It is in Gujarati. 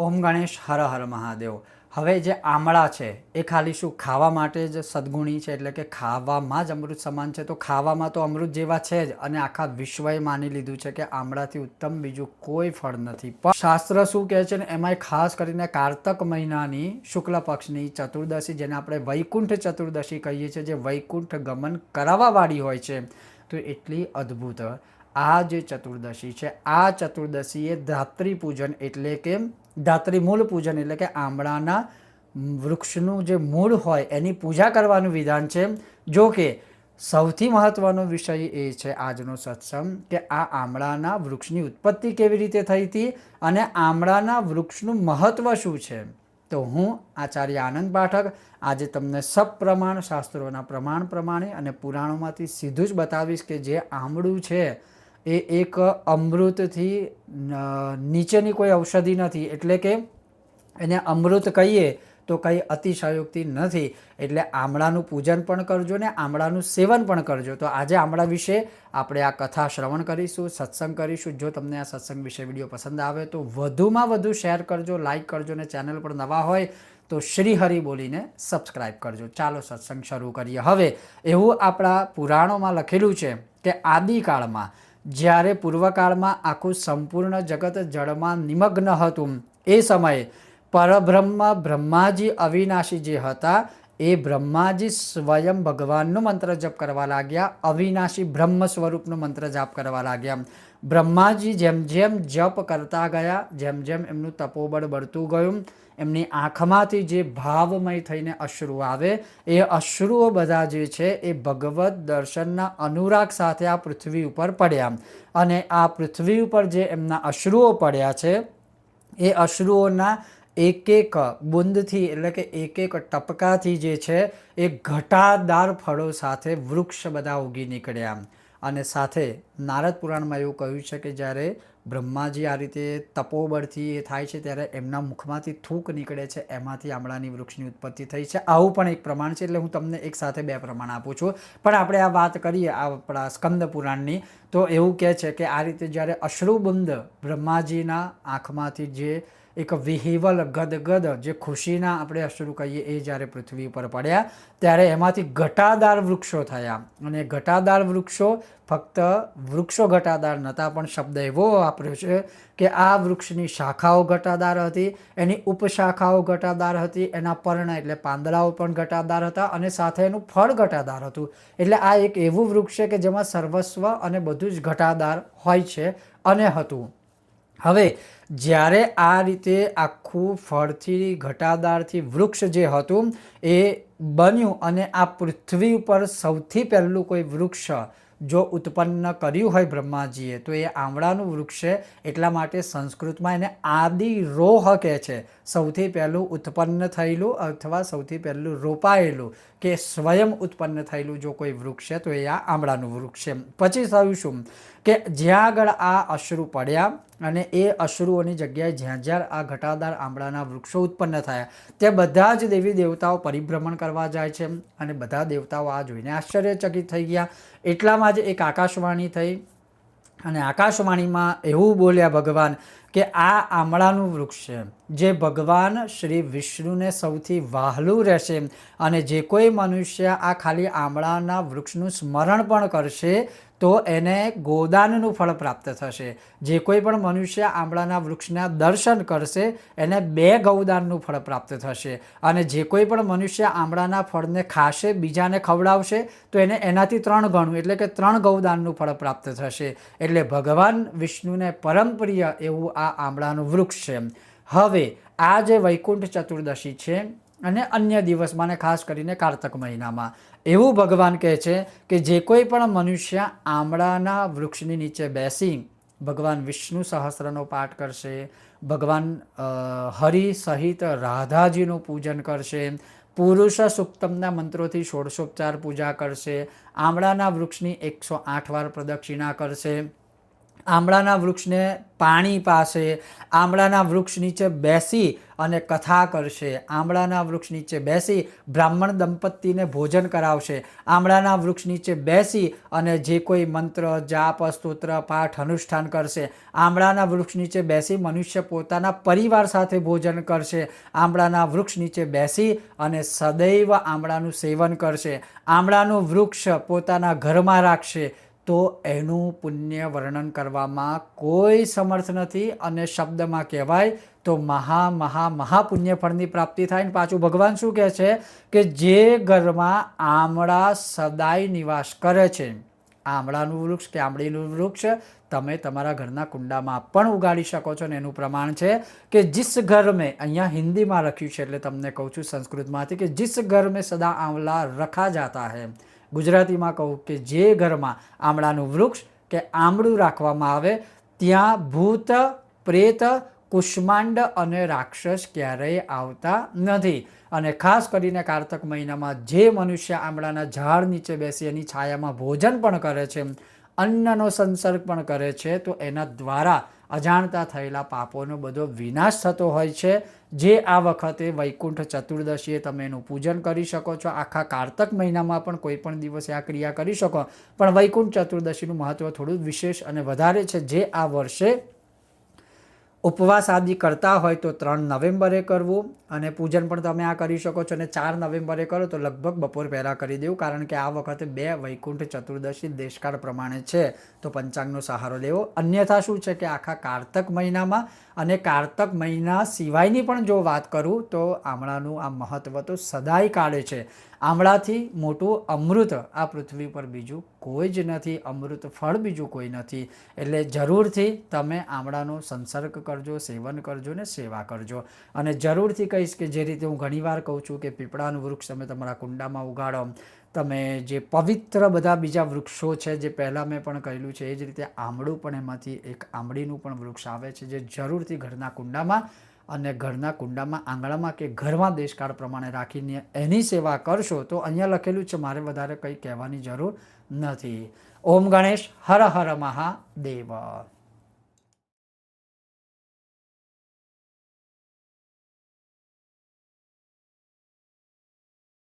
ઓમ ગણેશ હર હર મહાદેવ. હવે જે આમળા છે, એ ખાલી શું ખાવા માટે જ સદગુણી છે? એટલે કે ખાવામાં જ અમૃત સમાન છે. તો ખાવામાં તો અમૃત જેવા છે જ. અને આખા વિશ્વએ માની લીધું છે કે આમળાથી ઉત્તમ બીજું કોઈ ફળ નથી. પણ શાસ્ત્ર શું કહે છે ને, એમાંય ખાસ કરીને કારતક મહિનાની શુક્લ પક્ષની ચતુર્દશી, જેને આપણે વૈકુંઠ ચતુર્દશી કહીએ છીએ, જે વૈકુંઠ ગમન કરાવવાવાળી હોય છે. તો એટલી અદ્ભુત આ જે ચતુર્દશી છે, આ ચતુર્દશીએ ધાત્રી પૂજન એટલે કે ધાત્રી મૂળ પૂજન એટલે કે આમળાના વૃક્ષનું જે મૂળ હોય એની પૂજા કરવાનું વિધાન છે. જો કે સૌથી મહત્વનો વિષય એ છે આજનો સત્સંગ કે આ આમળાના વૃક્ષની ઉત્પત્તિ કેવી રીતે થઈ હતી અને આમળાના વૃક્ષનું મહત્વ શું છે. તો હું આચાર્ય આનંદ પાઠક આજે તમને સપ્રમાણ શાસ્ત્રોના પ્રમાણ પ્રમાણે અને પુરાણોમાંથી સીધું જ બતાવીશ કે જે આમળું છે એ એક અમૃતથી નીચેની કોઈ ઔષધિ નથી. એટલે કે એને અમૃત કહીએ તો કંઈ અતિશયોક્તિ નથી. એટલે આમળાનું પૂજન પણ કરજો ને આમળાનું સેવન પણ કરજો. તો આજે આમળા વિશે આપણે આ કથા શ્રવણ કરીશું, સત્સંગ કરીશું. જો તમને આ સત્સંગ વિશે વીડિયો પસંદ આવે તો વધુમાં વધુ શેર કરજો લાઇક કરજો ને ચેનલ પર નવા હોય તો શ્રી હરિ બોલીને સબસ્ક્રાઈબ કરજો. ચાલો સત્સંગ શરૂ કરીએ. હવે એવું આપણા પુરાણોમાં લખેલું છે કે આદિકાળમાં જ્યારે પૂર્વકાળમાં આખું સંપૂર્ણ જગત જળમાં નિમગ્ન હતું, એ સમયે પરબ્રહ્મ બ્રહ્માજી અવિનાશી જે હતા, એ બ્રહ્માજી સ્વયં ભગવાનનો મંત્ર જપ કરવા લાગ્યા, અવિનાશી બ્રહ્મ સ્વરૂપનો મંત્ર જાપ કરવા લાગ્યા. બ્રહ્માજી જેમ જેમ જપ કરતા ગયા, જેમ જેમ એમનું તપોબળ બળતું ગયું, એમની આંખમાંથી જે ભાવમય થઈને અશ્રુ આવે, એ અશ્રુઓ બધા જે છે એ ભગવત દર્શનના અનુરાગ સાથે આ પૃથ્વી ઉપર પડ્યા. અને આ પૃથ્વી ઉપર જે એમના અશ્રુઓ પડ્યા છે, એ અશ્રુઓના એક એક બુંદથી એટલે કે એક એક ટપકાથી જે છે એ ઘટાદાર ફળો સાથે વૃક્ષ બધા ઉગી નીકળ્યા. અને સાથે નારદ પુરાણમાં એવું કહ્યું છે કે જ્યારે બ્રહ્માજી આ રીતે તપોબળથી એ થાય છે ત્યારે એમના મુખમાંથી થૂક નીકળે છે, એમાંથી આમળાની વૃક્ષની ઉત્પત્તિ થઈ છે. આવું પણ એક પ્રમાણ છે, એટલે હું તમને એક સાથે બે પ્રમાણ આપું છું. પણ આપણે આ વાત કરીએ આપણા સ્કંદ પુરાણની, તો એવું કહે છે કે આ રીતે જ્યારે અશ્રુબંધ બ્રહ્માજીના આંખમાંથી જે એક વિહિવલ ગદગદ જે ખુશીના આપણે અશ્રુ કહીએ એ જ્યારે પૃથ્વી ઉપર પડ્યા, ત્યારે એમાંથી ઘટાદાર વૃક્ષો થયા. અને ઘટાદાર વૃક્ષો ફક્ત વૃક્ષો ઘટાદાર નહોતા, પણ શબ્દ એવો વાપર્યો છે કે આ વૃક્ષની શાખાઓ ઘટાદાર હતી, એની ઉપશાખાઓ ઘટાદાર હતી, એના પર્ણ એટલે પાંદડાઓ પણ ઘટાદાર હતા અને સાથે એનું ફળ ઘટાદાર હતું. એટલે આ એક એવું વૃક્ષ છે કે જેમાં સર્વસ્વ અને બધું જ ઘટાદાર હોય છે અને હતું. હવે, જ્યારે આ રીતે આખું ફળથી, ઘટાદારથી વૃક્ષ જે હતું, એ બન્યું અને આ પૃથ્વી ઉપર સૌથી પહેલું કોઈ વૃક્ષ જો ઉત્પન્ન કર્યું હોય બ્રહ્માજીએ, તો એ આમળાનું વૃક્ષ છે. એટલા માટે સંસ્કૃતમાં એને આદિ રોહ કહે છે. સૌથી પહેલું ઉત્પન્ન થયેલું અથવા સૌથી પહેલું રોપાયેલું કે સ્વયં ઉત્પન્ન થયેલું જો કોઈ વૃક્ષ છે, તો એ આ આમળાનું વૃક્ષ છે. પછી થયું શું કે જ્યાં આગળ આ અશ્રુ પડ્યા અને એ અશ્રુઓની જગ્યાએ જ્યાં જ્યાં આ ઘટાદાર આંબળાના વૃક્ષો ઉત્પન્ન થયા તે બધા જ દેવી દેવતાઓ પરિભ્રમણ કરવા જાય છે અને બધા દેવતાઓ આ જોઈને આશ્ચર્યચકિત થઈ ગયા. એટલામાં જ એક આકાશવાણી થઈ અને આકાશવાણીમાં એવું બોલ્યા ભગવાન કે આ આમળાનું વૃક્ષ છે, જે ભગવાન શ્રી વિષ્ણુને સૌથી વહાલું રહેશે અને જે કોઈ મનુષ્ય આ ખાલી આમળાના વૃક્ષનું સ્મરણ પણ કરશે તો એને ગોદાનનું ફળ પ્રાપ્ત થશે. જે કોઈ પણ મનુષ્ય આંબળાના વૃક્ષના દર્શન કરશે, એને બે ગૌદાનનું ફળ પ્રાપ્ત થશે. અને જે કોઈ પણ મનુષ્ય આંબળાના ફળને ખાશે, બીજાને ખવડાવશે, તો એને એનાથી ત્રણ ગણું, એટલે કે ત્રણ ગૌદાનનું ફળ પ્રાપ્ત થશે. એટલે ભગવાન વિષ્ણુને પરમ પ્રિય એવું આ આંબળાનું વૃક્ષ છે. હવે, આ જે વૈકુંઠ ચતુર્દશી છે અને અન્ય દિવસમાં ને ખાસ કરીને કારતક મહિનામાં. એવું ભગવાન કહે છે કે જે કોઈ પણ મનુષ્ય આમળાના વૃક્ષની નીચે બેસી ભગવાન વિષ્ણુ સહસ્રનો પાઠ કરશે, ભગવાન હરિ સહિત રાધાજીનું પૂજન કરશે, પુરુષ સુક્તમના મંત્રોથી ષોડશોપચાર પૂજા કરશે, આમળાના વૃક્ષની એકસો આઠ વાર પ્રદક્ષિણા કરશે આંબળાના વૃક્ષને પાણી પાસે આંબળાના વૃક્ષ નીચે બેસી અને કથા કરશે. આંબળાના વૃક્ષ નીચે બેસી બ્રાહ્મણ દંપતીને ભોજન કરાવશે. આંબળાના વૃક્ષ નીચે બેસી અને જે કોઈ મંત્ર, જાપ, સ્તોત્ર, પાઠ, અનુષ્ઠાન કરશે આંબળાના વૃક્ષ નીચે બેસી મનુષ્ય પોતાના પરિવાર સાથે ભોજન કરશે. આંબળાના વૃક્ષ નીચે બેસી અને સદૈવ આંબળાનું સેવન કરશે. આંબળાનું વૃક્ષ પોતાના ઘરમાં રાખશે. તો એનું પુણ્ય વર્ણન કરવામાં કોઈ સમર્થ નથી અને શબ્દમાં કહેવાય તો મહા મહા મહાપુણ્ય ફળની પ્રાપ્તિ થાય ને પાછું ભગવાન શું કહે છે કે જે ઘરમાં આમળા સદાય નિવાસ કરે છે. આમળાનું વૃક્ષ કે આમળીનું વૃક્ષ તમે તમારા ઘરના કુંડામાં પણ ઉગાડી શકો છો ને એનું પ્રમાણ છે કે જીસ ઘર મેં, અહીંયા હિન્દીમાં લખ્યું છે એટલે તમને કહું છું સંસ્કૃતમાંથી કે જીસ ઘર મેં સદા આંવલા રખા જાતા હૈ. ગુજરાતીમાં કહું કે જે ઘરમાં આમળાનું વૃક્ષ કે આમળું રાખવામાં આવે, ત્યાં ભૂત, પ્રેત, કુષ્માંડ અને રાક્ષસ ક્યારેય આવતા નથી. અને ખાસ કરીને કારતક મહિનામાં જે મનુષ્ય આમળાના ઝાડ નીચે બેસી એની છાયામાં ભોજન પણ કરે છે, અન્નનો સંસર્ગ પણ કરે છે, તો એના દ્વારા અજાણતા થયેલા પાપોનો બધો વિનાશ થતો હોય છે. જે આ વખતે વૈકુંઠ ચતુર્દશીએ તમે એનું પૂજન કરી શકો છો. આખા કારતક મહિનામાં પણ કોઈ પણ દિવસે આ ક્રિયા કરી શકો. પણ વૈકુંઠ ચતુર્દશીનું મહત્ત્વ થોડું વિશેષ અને વધારે છે. જે આ વર્ષે ઉપવાસ આદિ કરતા હોય તો ત્રણ નવેમ્બરે કરવું અને પૂજન પણ તમે આ કરી શકો છો અને ચાર નવેમ્બરે કરો તો લગભગ બપોર પહેલાં કરી દેવું, કારણ કે આ વખતે બે વૈકુંઠ ચતુર્દશી દેશકાળ પ્રમાણે છે. તો પંચાંગનો સહારો લેવો. અન્યથા શું છે કે આખા કારતક મહિનામાં અને કારતક મહિના સિવાયની પણ જો વાત કરું તો આમળાનું આ મહત્ત્વ તો સદાય કાઢે છે. આમળાથી મોટું અમૃત આ પૃથ્વી પર બીજું કોઈ જ નથી, અમૃત ફળ બીજું કોઈ નથી. એટલે જરૂરથી તમે આમળાનો સંસર્ગ કરજો, સેવન કરજો ને સેવા કરજો. અને જરૂરથી કહીશ કે જે રીતે હું ઘણીવાર કહું છું કે પીપળાનું વૃક્ષ તમે તમારા કુંડામાં ઉગાડો, તમે જે પવિત્ર બધા બીજા વૃક્ષો છે, જે પહેલાં મેં પણ કહેલું છે, એ જ રીતે આમળું પણ એમાંથી એક આંબળીનું પણ વૃક્ષ આવે છે, જે જરૂરથી ઘરના કુંડામાં અને ઘરના કુંડામાં આંગણામાં કે ઘરમાં દેશકાળ પ્રમાણે રાખીને એની સેવા કરશો તો અહીંયા લખેલું છે, મારે વધારે કંઈ કહેવાની જરૂર નથી. ઓમ ગણેશ, હર હર મહાદેવ.